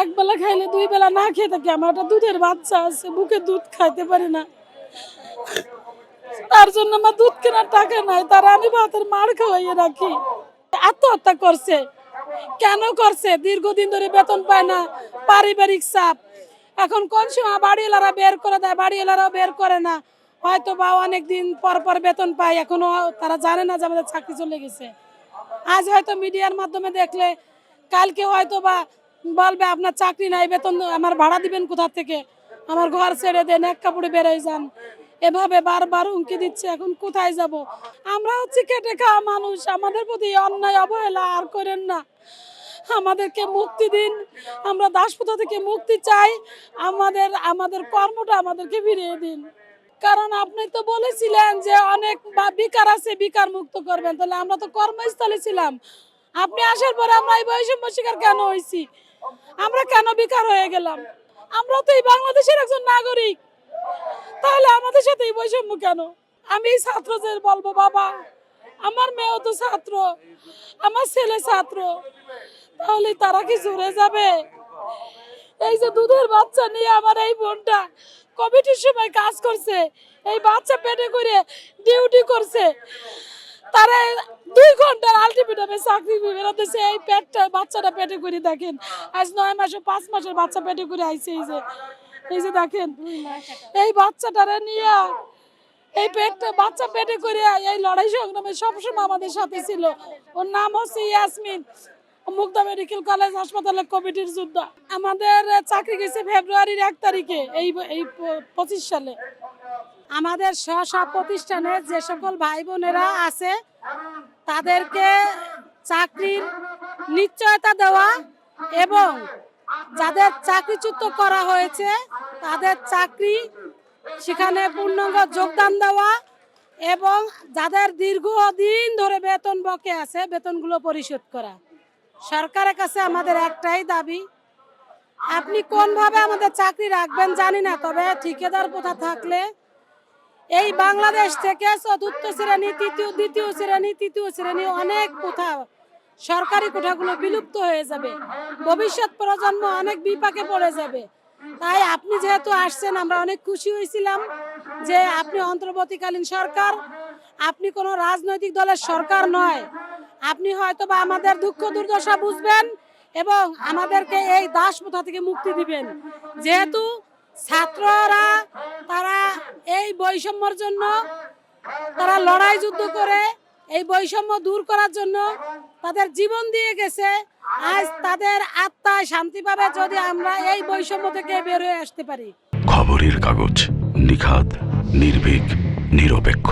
এক বেলা খাইলে দুই বেলা না খেয়ে থাকি। আমার একটা দুধের বাচ্চা আছে, বুকে দুধ খাইতে পারি না। তার জন্য আমার দুধ কেনার টাকা নাই, তারা আমি ভাতের মার খাওয়াইয়ে রাখি। আত্মহত্যা করছে। কেন করছে? দীর্ঘদিন ধরে বেতন পায় না, পারিবারিক চাপ। এখন কোন সময় বাড়িওয়ালারা বের করে দেয়, বাড়িওয়ালারাও বের করে না। হয়তো বা অনেক দিন পর পর বেতন পায়, এখনও তারা জানে না যে আমাদের চাকরি চলে গেছে। আজ হয়তো মিডিয়ার মাধ্যমে দেখলে, কালকে হয়তো বা বলবে, আপনার চাকরি নাই, বেতন আমার ভাড়া দিবেন কোথা থেকে? আমার ঘর ছেড়ে দেন, এক কাপড়ে বেরোয় যান। এভাবে বারবার হুমকি দিচ্ছে, এখন কোথায় যাব? আমরা হচ্ছে কেটে খাওয়া মানুষ, আমাদের প্রতি অন্যায়, অবহেলা, আর করেন না। আমাদেরকে মুক্তি দিন। আমরা দাসপ্রথা থেকে মুক্তি চাই। আমাদের আমাদের কর্মটা আমাদেরকে ফিরিয়ে দিন। কারণ আপনি তো বলেছিলেন যে অনেক বেকার আছে, বেকার মুক্ত করবেন। তাহলে আমরা তো কর্মস্থলে ছিলাম। আপনি আসার পরে আমরা এই বৈষম্য শিকার কেন হয়েছি আমরা কেন বেকার হয়ে গেলাম? আমরা তো এই বাংলাদেশের একজন নাগরিক। তাহলে আমাদের সাথে এই বৈষম্য কেন? আমি এই ছাত্রদের বলব, বাবা, আমার মেয়েও তো ছাত্র, আমার ছেলে ছাত্র। তাহলে তারা কি জুড়ে যাবে? এই যে দুধের বাচ্চা নিয়ে আমার এই বোনটা কমিটির সময় কাজ করছে, এই বাচ্চা পেটে করে ডিউটি করছে। তারা দুই ঘণ্টার আলটিমেটামে চাকরি বেরোতেছে এই পেটটা, বাচ্চাটা পেটে করে দেখেন। আজ নয় মাসে পাঁচ মাসের বাচ্চা পেটে করে আইছে, এই যে। এই যে দেখেন, এই বাচ্চাটারে নিয়ে এই পেটটা, বাচ্চা পেটে করে এই লড়াই সংগ্রামে সবসময় আমাদের সাথে ছিল। ওর নাম হচ্ছে ইয়াসমিন। মুগ্ধা মেডিকেল কলেজ হাসপাতালের কমিটির যুদ্ধ। আমাদের চাকরি গেছে ফেব্রুয়ারির এক তারিখে, এই এই পঁচিশ সালে। আমাদের স্ব প্রতিষ্ঠানে যে সকল ভাই বোনেরা আছে, তাদেরকে চাকরির নিশ্চয়তা দেওয়া এবং যাদের চাকরিচ্যুত করা হয়েছে, তাদের চাকরি সেখানে পূর্ণাঙ্গ যোগদান দেওয়া এবং যাদের দীর্ঘদিন ধরে বেতন বকে আছে, বেতনগুলো পরিশোধ করা। সরকারের কাছে আমাদের একটাই দাবি, আপনি কোনভাবে আমাদের চাকরি রাখবেন জানি না, তবে ঠিকাদার প্রথা থাকলে এই বাংলাদেশ থেকে চতুর্থ শ্রেণি, তৃতীয়, দ্বিতীয় শ্রেণি, তৃতীয় শ্রেণি অনেক কোথা সরকারি কোঠাগুলো বিলুপ্ত হয়ে যাবে। ভবিষ্যৎ প্রজন্ম অনেক বিপাকে পড়ে যাবে। তাই আপনি যেহেতু আসছেন, আমরা অনেক খুশি হয়েছিলাম যে আপনি অন্তর্বর্তীকালীন সরকার। আপনি কোনো রাজনৈতিক দলের সরকার নয়। আপনি হয়তো বা আমাদের দুঃখ দুর্দশা বুঝবেন এবং আমাদেরকে এই দাস প্রথা থেকে মুক্তি দিবেন। যেহেতু ছাত্ররা, তারা এই বৈষম্যর জন্য, তারা লড়াই যুদ্ধ করে এই বৈষম্য দূর করার জন্য তাদের জীবন দিয়ে গেছে। আজ তাদের আত্মায় শান্তি পাবে যদি আমরা এই বৈষম্য থেকে বের হয়ে আসতে পারি। খবরের কাগজ নিখাত নির্ভীক, নিরপেক্ষ।